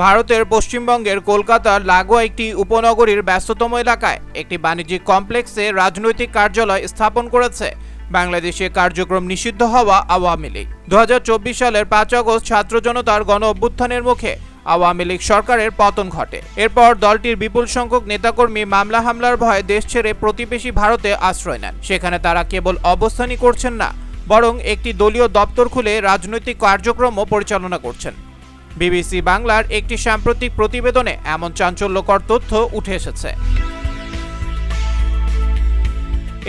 ভারতের পশ্চিমবঙ্গের কলকাতার লাগোয়া একটি উপনগরীর ব্যস্ততম এলাকায় একটি বাণিজ্যিক কমপ্লেক্সে রাজনৈতিক কার্যালয় স্থাপন করেছে। বাংলাদেশে কার্যক্রম নিষিদ্ধ হওয়া আওয়ামী লীগ। দু হাজার চব্বিশ সালের পাঁচ আগস্ট ছাত্র জনতার গণ অভ্যুত্থানের মুখে আওয়ামী লীগ সরকারের পতন ঘটে। এরপর দলটির বিপুল সংখ্যক নেতাকর্মী মামলা হামলার ভয়ে দেশ ছেড়ে প্রতিবেশী ভারতে আশ্রয় নেন। সেখানে তারা কেবল অবস্থানই করছেন না, বরং একটি দলীয় দপ্তর খুলে রাজনৈতিক কার্যক্রমও পরিচালনা করছেন। বিবিসি বাংলার একটি সাম্প্রতিক প্রতিবেদনে এমন চাঞ্চল্যকর তথ্য উঠে এসেছে।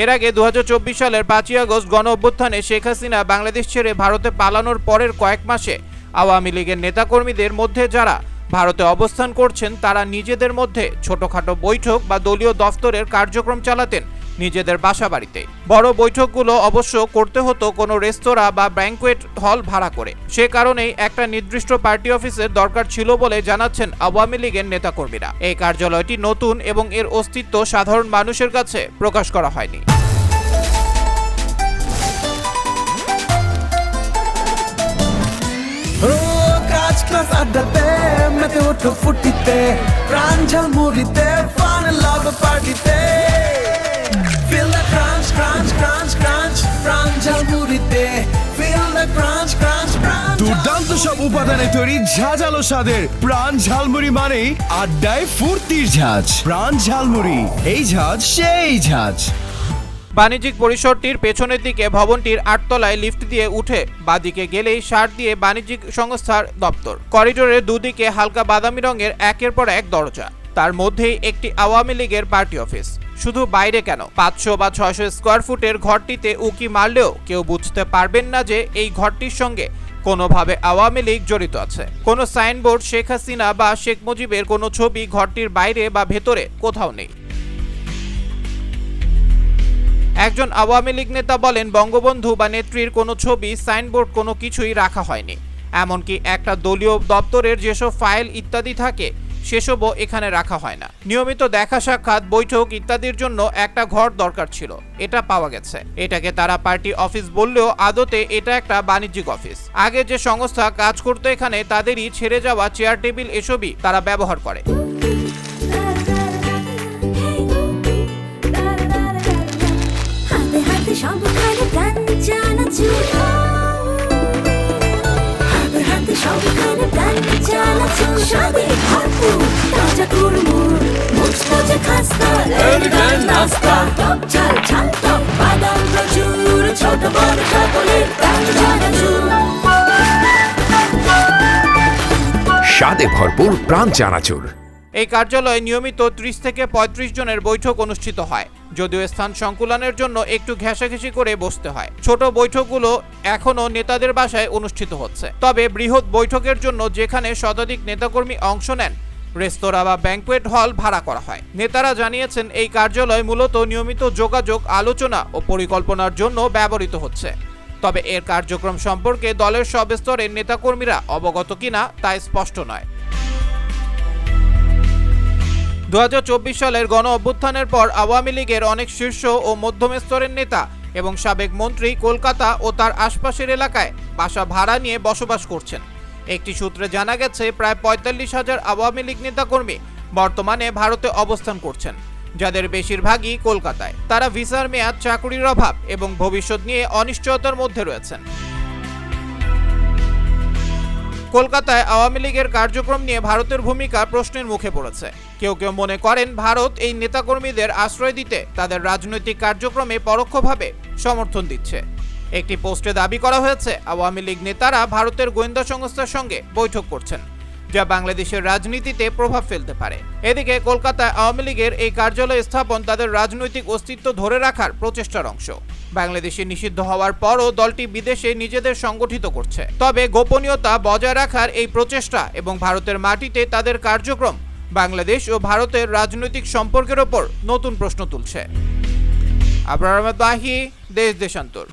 এর আগে দু হাজার চব্বিশ সালের পাঁচই আগস্ট গণ অভ্যুত্থানে শেখ হাসিনা বাংলাদেশ ছেড়ে ভারতে পালানোর পরের কয়েক মাসে আওয়ামী লীগের নেতাকর্মীদের মধ্যে যারা ভারতে অবস্থান করছেন, তারা নিজেদের মধ্যে ছোটখাটো বৈঠক বা দলীয় দফতরের কার্যক্রম চালাতেন নিজেদের বাসা বাড়িতে বড় বৈঠকগুলো অবশ্য করতে হতো কোনো রেস্তোরাঁ বা ব্যাংকোয়েট হল ভাড়া করে। সে কারণেই একটা নির্দিষ্ট পার্টি অফিসের দরকার ছিল বলে জানাচ্ছেন আওয়ামী লীগের নেতাকর্মীরা। এই কার্যালয়টি নতুন এবং এর অস্তিত্ব সাধারণ মানুষের কাছে প্রকাশ করা হয়নি। প্রাণ ঝালমুড়িতে ফান লাভ পার্টিতে সব উপাদানে তৈরি ঝাঁঝালো স্বাদের প্রাণ ঝালমুড়ি মানেই আড্ডায় ফুর্তির ঝাঁজ। প্রাণ ঝালমুড়ি, এই ঝাঁজ সেই ঝাঁজ। বাণিজ্যিক পরিসরটির পেছনের দিকে ভবনটির আটতলায় লিফট দিয়ে উঠে, বাদিকে গেলেই সার দিয়ে বাণিজ্যিক সংস্থার দপ্তর। করিডোরের দুদিকে হালকা বাদামি রঙের একের পর এক দরজা। তার মধ্যেই একটি আওয়ামী লীগের পার্টি অফিস। শুধু বাইরে কেন? পাঁচশো বা ছয়শো স্কোয়ার ফুটের ঘরটিতে উকি মারলেও কেউ বুঝতে পারবেন না যে এই ঘরটির সঙ্গে কোনোভাবে আওয়ামী লীগ জড়িত আছে। কোনো সাইনবোর্ড শেখ হাসিনা বা শেখ মুজিবের কোনো ছবি ঘরটির বাইরে বা ভেতরে কোথাও নেই। একজন আওয়ামী লীগ নেতা বলেন, বঙ্গবন্ধু বা নেত্রীর কোনো ছবি, সাইনবোর্ড কোনো কিছুই রাখা হয়নি। এমনকি একটা দলীয় দপ্তরের যেসব ফাইল ইত্যাদি থাকে সেসবও এখানে রাখা হয় না। নিয়মিত দেখা সাক্ষাৎ, বৈঠক ইত্যাদির জন্য একটা ঘর দরকার ছিল। এটা পাওয়া গেছে। এটাকে তারা পার্টি অফিস বললেও আদতে এটা একটা বাণিজ্যিক অফিস। আগে যে সংস্থা কাজ করতো এখানে, তাদেরই ছেড়ে যাওয়া চেয়ার টেবিল এসবই তারা ব্যবহার করে। স্বাদে ভরপুর তাজা মুচমুচে খাস্তা এলিগান নাস্তা টক ঝাল ঝাল টক বাদাম প্রচুর ছোট বড় সকলের প্রাণ চানাচুর স্বাদে ভরপুর প্রাণ চানাচুর। এই কার্যালয়ে নিয়মিত ত্রিশ থেকে ৩৫ জনের বৈঠক অনুষ্ঠিত হয়। যদিও স্থান সংকুলনের জন্য একটু ঘেঁষাঘেঁষি করে বসতে হয়। ছোট বৈঠকগুলো এখনও নেতাদের বাসায় অনুষ্ঠিত হচ্ছে। তবে বৃহৎ বৈঠকের জন্য যেখানে শতাধিক নেতাকর্মী অংশ নেন, রেস্তোরাঁ বা ব্যাংকুয়েট হল ভাড়া করা হয়। নেতারা জানিয়েছেন, এই কার্যালয় মূলত নিয়মিত যোগাযোগ, আলোচনা ও পরিকল্পনার জন্য ব্যবহৃত হচ্ছে। তবে এর কার্যক্রম সম্পর্কে দলের সব স্তরের নেতাকর্মীরা অবগত কিনা তা স্পষ্ট নয়। দু হাজার চব্বিশ সালের গণ অভ্যুত্থানের পর আওয়ামী লীগের অনেক শীর্ষ ও মধ্যম স্তরের নেতা এবং সাবেক মন্ত্রী কলকাতা ও তার আশপাশের এলাকায় বাসা ভাড়া নিয়ে বসবাস করছেন। একটি সূত্রে জানা গেছে, প্রায় পঁয়তাল্লিশ হাজার আওয়ামী লীগ নেতাকর্মী বর্তমানে ভারতে অবস্থান করছেন, যাদের বেশিরভাগই কলকাতায়। তারা ভিসার মেয়াদ, চাকরির অভাব এবং ভবিষ্যৎ নিয়ে অনিশ্চয়তার মধ্যে রয়েছেন। কলকাতায় আওয়ামী লীগের কার্যক্রম নিয়ে ভারতের ভূমিকা প্রশ্নের মুখে পড়েছে। কেউ কেউ মনে করেন ভারত এই নেতাকর্মীদের আশ্রয় দিতে তাদের রাজনৈতিক কার্যক্রমে পরোক্ষভাবে সমর্থন দিচ্ছে। একটি পোস্টে দাবি করা হয়েছে, আওয়ামী লীগ নেতারা ভারতের গোয়েন্দা সংস্থার সঙ্গে বৈঠক করছেন, যা বাংলাদেশের রাজনীতিতে প্রভাব ফেলতে পারে। এদিকে কলকাতায় আওয়ামী লীগের এই কার্যালয় স্থাপন তাদের রাজনৈতিক অস্তিত্ব ধরে রাখার প্রচেষ্টার অংশ। বাংলাদেশে নিষিদ্ধ হওয়ার পরও দলটি বিদেশে নিজেদের সংগঠিত করছে। তবে গোপনীয়তা বজায় রাখার এই প্রচেষ্টা এবং ভারতের মাটিতে তাদের কার্যক্রম বাংলাদেশ ও ভারতের রাজনৈতিক সম্পর্কের ওপর নতুন প্রশ্ন তুলছে। আবরার বাহি, দেশ দেশান্তর।